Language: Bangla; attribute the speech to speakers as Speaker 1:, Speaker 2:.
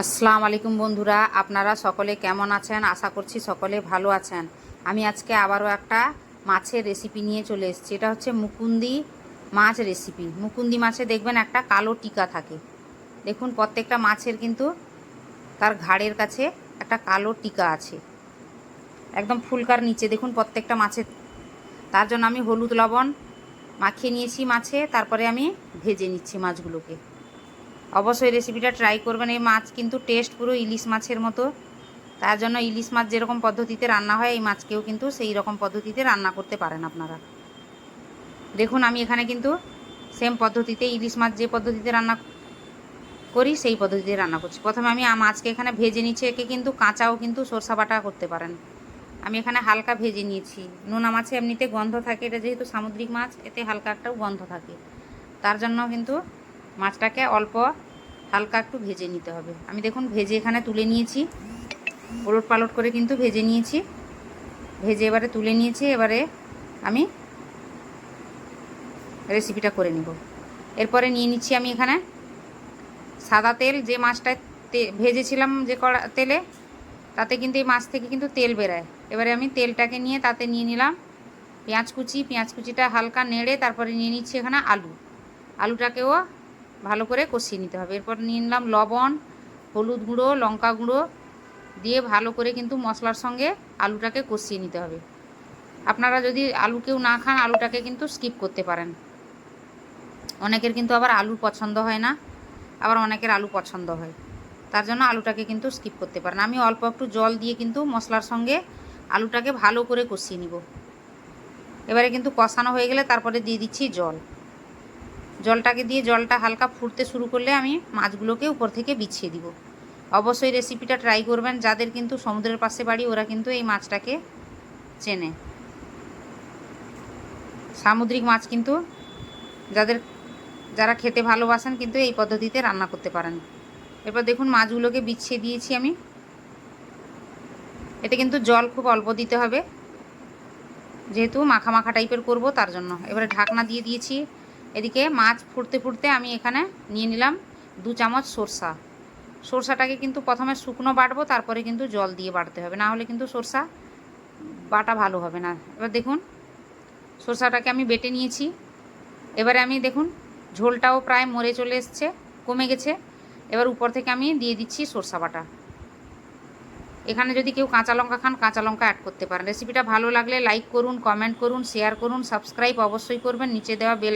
Speaker 1: আসসালামু আলাইকুম বন্ধুরা, আপনারা সকলে কেমন আছেন? আশা করছি সকলে ভালো আছেন। আমি আজকে আবারও একটা মাছের রেসিপি নিয়ে চলে এসেছি। এটা হচ্ছে মুকুন্দি মাছ রেসিপি মুকুন্দি মাছে দেখবেন একটা কালো টিকা থাকে। দেখুন, প্রত্যেকটা মাছের কিন্তু তার ঘাড়ের কাছে একটা কালো টিকা আছে। একদম ফুলকার নিচে। দেখুন, প্রত্যেকটা মাছের। তার জন্য আমি হলুদ লবণ মাখিয়ে নিয়েছি মাছে। তারপরে আমি ভেজে নিচ্ছি মাছগুলোকে। অবশ্যই রেসিপিটা ট্রাই করবেন। এই মাছ কিন্তু টেস্ট পুরো ইলিশ মাছের মতো। তার জন্য ইলিশ মাছ যেরকম পদ্ধতিতে রান্না হয়, এই মাছকেও কিন্তু সেই রকম পদ্ধতিতে রান্না করতে পারেন আপনারা। দেখুন, আমি এখানে কিন্তু সেম পদ্ধতিতে ইলিশ মাছ যে পদ্ধতিতে রান্না করি, সেই পদ্ধতিতে রান্না করছি। প্রথমে আমি মাছকে এখানে ভেজে নিচ্ছি। একে কিন্তু কাঁচাও কিন্তু সরষা বাটা করতে পারেন। আমি এখানে হালকা ভেজে নিয়েছি। নোনা মাছে এমনিতে গন্ধ থাকে। এটা যেহেতু সামুদ্রিক মাছ, এতে হালকা একটাও গন্ধ থাকে। তার জন্য কিন্তু মাছটাকে অল্প হালকা একটু ভেজে নিতে হবে। আমি দেখুন ভেজে এখানে তুলে নিয়েছি। ওলট পালট করে কিন্তু ভেজে নিয়েছি। ভেজে এবারে তুলে নিয়েছি, এবারে আমি রেসিপিটা করে নিব। এরপরে নিয়ে নিচ্ছি আমি এখানে সাদা তেল। যে মাছটায় তে- ভেজেছিলাম যে কড়া তেলে, তাতে কিন্তু এই মাছ থেকে কিন্তু তেল বেরায়। এবারে আমি তেলটাকে নিয়ে তাতে নিয়ে নিলাম পেঁয়াজ কুচি। পেঁয়াজ কুচিটা হালকা নেড়ে তারপরে নিয়ে নিচ্ছি এখানে আলু। আলুটাকেও ভালো করে কষিয়ে নিতে হবে। এরপর নিয়ে নিলাম লবণ, হলুদ গুঁড়ো, লঙ্কা গুঁড়ো দিয়ে ভালো করে কিন্তু মশলার সঙ্গে আলুটাকে কষিয়ে নিতে হবে। আপনারা যদি আলু কেউ না খান, আলুটাকে কিন্তু স্কিপ করতে পারেন। অনেকের কিন্তু আবার আলু পছন্দ হয় না, আবার অনেকের আলু পছন্দ হয়। তার জন্য আলুটাকে কিন্তু স্কিপ করতে পারেন। আমি অল্প একটু জল দিয়ে কিন্তু মশলার সঙ্গে আলুটাকে ভালো করে কষিয়ে নিব। এবারে কিন্তু কষানো হয়ে গেলে তারপরে দিয়ে দিচ্ছি জল। জলটাকে দিয়ে জলটা হালকা ফুটতে শুরু করলে আমি মাছগুলোকে উপর থেকে বিছিয়ে দিব। অবশ্যই রেসিপিটা ট্রাই করবেন। যাদের কিন্তু সমুদ্রের পাশে বাড়ি, ওরা কিন্তু এই মাছটাকে চেনে। সামুদ্রিক মাছ কিন্তু যাদের, যারা খেতে ভালোবাসেন কিন্তু এই পদ্ধতিতে রান্না করতে পারেন। এরপর দেখুন, মাছগুলোকে বিছিয়ে দিয়েছি আমি। এতে কিন্তু জল খুব অল্প দিতে হবে। যেহেতু মাখা মাখা টাইপের করব, তার জন্য। এবারে ঢাকনা দিয়ে দিয়েছি। এদিকে মাছ ফুটতে ফুটতে আমি এখানে নিয়ে নিলাম দু চামচ সরষা। সরষাটাকে কিন্তু প্রথমে শুকনো বাটবো, তারপরে কিন্তু জল দিয়ে বাটতে হবে। না হলে কিন্তু সরষা বাটা ভালো হবে না। এবার দেখুন, সরষাটাকে আমি বেটে নিয়েছি। এবারে আমি দেখুন, ঝোলটাও প্রায় মরে চলে এসছে, কমে গেছে। এবার উপর থেকে আমি দিয়ে দিচ্ছি সরষা বাটা। এখানে যদি কেউ কাঁচা লঙ্কা খান, কাঁচা লঙ্কা অ্যাড করতে পারেন। রেসিপিটা ভালো লাগলে লাইক করুন কমেন্ট করুন শেয়ার করুন সাবস্ক্রাইব অবশ্যই করবেন। নিচে দেওয়া বেল